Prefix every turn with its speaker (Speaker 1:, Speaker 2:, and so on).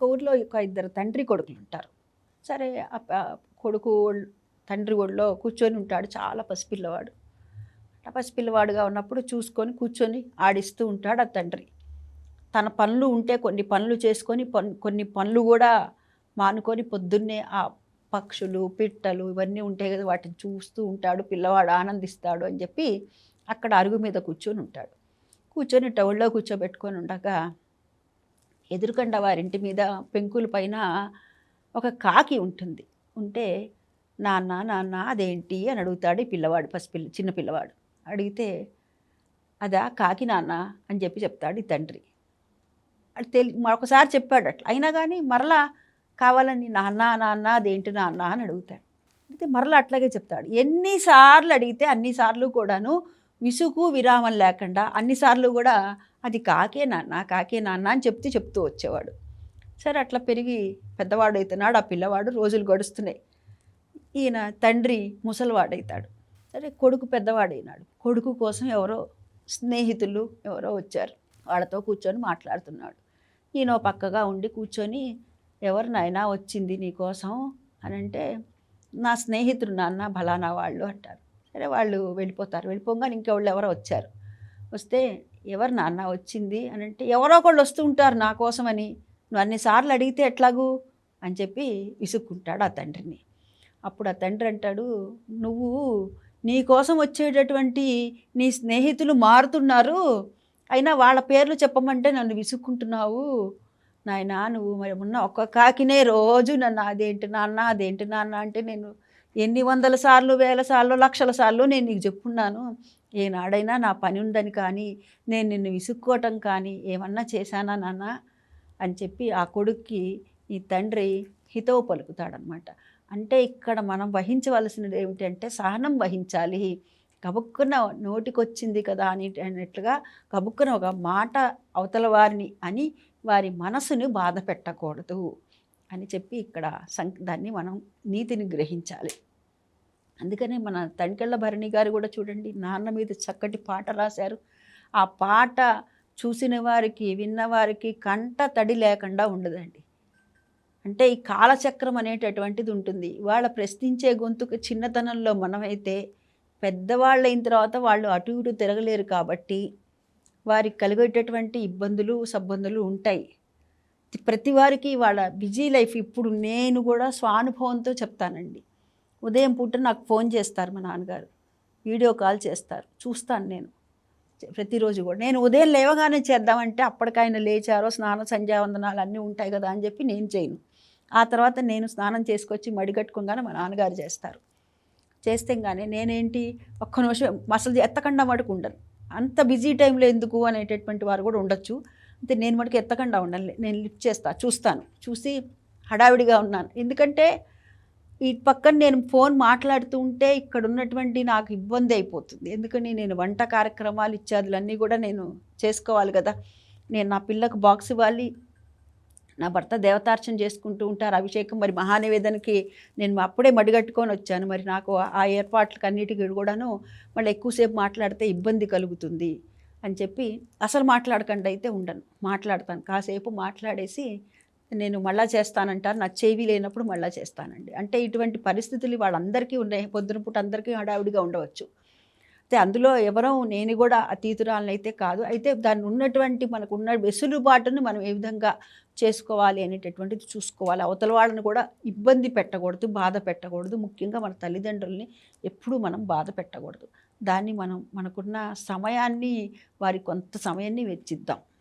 Speaker 1: ఒక ఊర్లో ఒక ఇద్దరు తండ్రి కొడుకులు ఉంటారు. సరే కొడుకు తండ్రి ఒళ్ళో కూర్చొని ఉంటాడు. చాలా పసిపిల్లవాడు. ఆ పసిపిల్లవాడుగా ఉన్నప్పుడు చూసుకొని కూర్చొని ఆడిస్తూ ఉంటాడు ఆ తండ్రి. తన పనులు ఉంటే కొన్ని పనులు చేసుకొని కొన్ని పనులు కూడా మానుకొని పొద్దున్నే ఆ పక్షులు పిట్టలు ఇవన్నీ ఉంటాయి కదా వాటిని చూస్తూ ఉంటాడు. పిల్లవాడు ఆనందిస్తాడు అని చెప్పి అక్కడ అరుగు మీద కూర్చొని ఉంటాడు. కూర్చొని టౌల్లో కూర్చోబెట్టుకొని ఉండగా ఎదురుకండ వారింటి మీద పెంకుల పైన ఒక కాకి ఉంటుంది. ఉంటే నాన్న నాన్న అదేంటి? అని అడుగుతాడు ఈ పిల్లవాడు పసిపిల్ల చిన్న పిల్లవాడు. అడిగితే అదా కాకి నాన్న అని చెప్పి చెప్తాడు ఈ తండ్రి. అది తెలి మరొకసారి చెప్పాడు అట్లా. అయినా కానీ మరలా కావాలని నాన్న నాన్న అదేంటి నాన్న అని అడుగుతాడు. అయితే మరలా అట్లాగే చెప్తాడు. ఎన్నిసార్లు అడిగితే అన్నిసార్లు కూడాను విసుగు విరామం లేకుండా అన్నిసార్లు కూడా అది కాకే నాన్న కాకే నాన్న అని చెప్తూ చెప్తూ వచ్చేవాడు. సరే అట్లా పెరిగి పెద్దవాడు అవుతున్నాడు ఆ పిల్లవాడు రోజులు గడుస్తున్నాయి. ఈయన తండ్రి ముసలివాడవుతాడు సరే కొడుకు పెద్దవాడైనాడు. కొడుకు కోసం ఎవరో స్నేహితులు ఎవరో వచ్చారు. వాళ్ళతో కూర్చొని మాట్లాడుతున్నాడు. ఈయన పక్కగా ఉండి కూర్చొని ఎవరు నాయనా వచ్చింది నీకోసం అని అంటే నా స్నేహితుడు నాన్న బలానా వాళ్ళు అంటారు. సరే వాళ్ళు వెళ్ళిపోతారు. వెళ్ళిపోగానే ఇంకెవాళ్ళు ఎవరో వచ్చారు. వస్తే ఎవరు నాన్న వచ్చింది అని అంటే ఎవరో ఒకళ్ళు వస్తూ ఉంటారు నా కోసమని. నువ్వు అన్నిసార్లు అడిగితే ఎట్లాగూ? అని చెప్పి విసుక్కుంటాడు ఆ తండ్రిని. అప్పుడు ఆ తండ్రి అంటాడు నువ్వు నీ కోసం వచ్చేటటువంటి నీ స్నేహితులు మారుతున్నారు. అయినా వాళ్ళ పేర్లు చెప్పమంటే నన్ను విసుక్కుంటున్నావు. నాయన నువ్వు మరి ఉన్న ఒక్క కాకినే రోజు నన్ను అదేంటి నాన్న అదేంటి నాన్న అంటే నేను ఎన్ని వందల సార్లు వేల సార్లు లక్షల సార్లు నేను నీకు చెప్పున్నాను. ఏనాడైనా నా పని ఉందని కానీ నేను నిన్ను విసుక్కోవటం కానీ ఏమన్నా చేశానా నాన్న? అని చెప్పి ఆ కొడుక్కి ఈ తండ్రి హితవు పలుకుతాడనమాట. అంటే ఇక్కడ మనం వహించవలసినది ఏమిటంటే సహనం వహించాలి. కబుక్కున నోటికొచ్చింది కదా అని అన్నట్లుగా కబుక్కున ఒక మాట అవతల వారిని అని వారి మనసుని బాధ పెట్టకూడదు అని చెప్పి ఇక్కడ సం దాన్ని మనం నీతిని గ్రహించాలి. అందుకనే మన తనికెళ్ళ భరణి గారు కూడా చూడండి నాన్న మీద చక్కటి పాట రాశారు. ఆ పాట చూసిన వారికి విన్నవారికి కంట తడి లేకుండా ఉండదండి. అంటే ఈ కాలచక్రం అనేటటువంటిది ఉంటుంది. వాళ్ళ ప్రశ్నించే గొంతుకు చిన్నతనంలో మనమైతే పెద్దవాళ్ళు అయిన తర్వాత వాళ్ళు అటు ఇటు తిరగలేరు కాబట్టి వారికి కలిగేటటువంటి ఇబ్బందులు సబ్బందులు ఉంటాయి. ప్రతి వారికి వాళ్ళ బిజీ లైఫ్ ఇప్పుడు నేను కూడా స్వానుభవంతో చెప్తానండి. ఉదయం పూట నాకు ఫోన్ చేస్తారు మా నాన్నగారు. వీడియో కాల్ చేస్తారు. చూస్తాను నేను. ప్రతిరోజు కూడా. నేను ఉదయం లేవగానే చేద్దామంటే అప్పటికైనా లేచారో స్నాన సంధ్యావందనాలు అన్నీ ఉంటాయి కదా అని చెప్పి నేను చేయను. ఆ తర్వాత నేను స్నానం చేసుకొచ్చి మడిగట్టుకోగానే మా నాన్నగారు చేస్తారు. చేస్తే కానీ నేనేంటి ఒక్క నిమిషం అసలు ఎత్తకుండా మటుకు ఉండను. అంత బిజీ టైంలో ఎందుకు అనేటటువంటి వారు కూడా ఉండొచ్చు. అంటే నేను మటుకు ఎత్తకుండా ఉండాలి నేను లిఫ్ట్ చేస్తా చూస్తాను. చూసి హడావిడిగా ఉన్నాను. ఎందుకంటే ఈ పక్కన నేను ఫోన్ మాట్లాడుతూ ఉంటే ఇక్కడ ఉన్నటువంటి నాకు ఇబ్బంది అయిపోతుంది. ఎందుకని నేను వంట కార్యక్రమాలు ఇత్యాదులన్నీ కూడా నేను చేసుకోవాలి కదా. నేను నా పిల్లకు బాక్స్ ఇవ్వాలి. నా భర్త దేవతార్చన చేసుకుంటూ ఉంటారు. అభిషేకం మరి మహానివేదనకి నేను అప్పుడే మడిగట్టుకొని వచ్చాను. మరి నాకు ఆ ఏర్పాట్లకి అన్నిటికీ కూడాను మళ్ళీ ఎక్కువసేపు మాట్లాడితే ఇబ్బంది కలుగుతుంది అని చెప్పి అసలు మాట్లాడకుండా అయితే ఉండను. మాట్లాడతాను. కాసేపు మాట్లాడేసి నేను మళ్ళా చేస్తానంటారు. నా చెవి లేనప్పుడు మళ్ళా చేస్తానండి. అంటే ఇటువంటి పరిస్థితులు వాళ్ళందరికీ ఉన్నాయి. పొద్దున పూట అందరికీ హడావిడిగా ఉండవచ్చు. అయితే అందులో ఎవరో నేను కూడా అతీతురాలను అయితే కాదు. అయితే దాన్ని ఉన్నటువంటి మనకు ఉన్న వెసులుబాటును మనం ఏ విధంగా చేసుకోవాలి అనేటటువంటిది చూసుకోవాలి. అవతల వాళ్ళని కూడా ఇబ్బంది పెట్టకూడదు బాధ పెట్టకూడదు. ముఖ్యంగా మన తల్లిదండ్రుల్ని ఎప్పుడూ మనం బాధ పెట్టకూడదు. దాన్ని మనం మనకున్న సమయాన్ని వారి కొంత సమయాన్ని వెచ్చిద్దాం.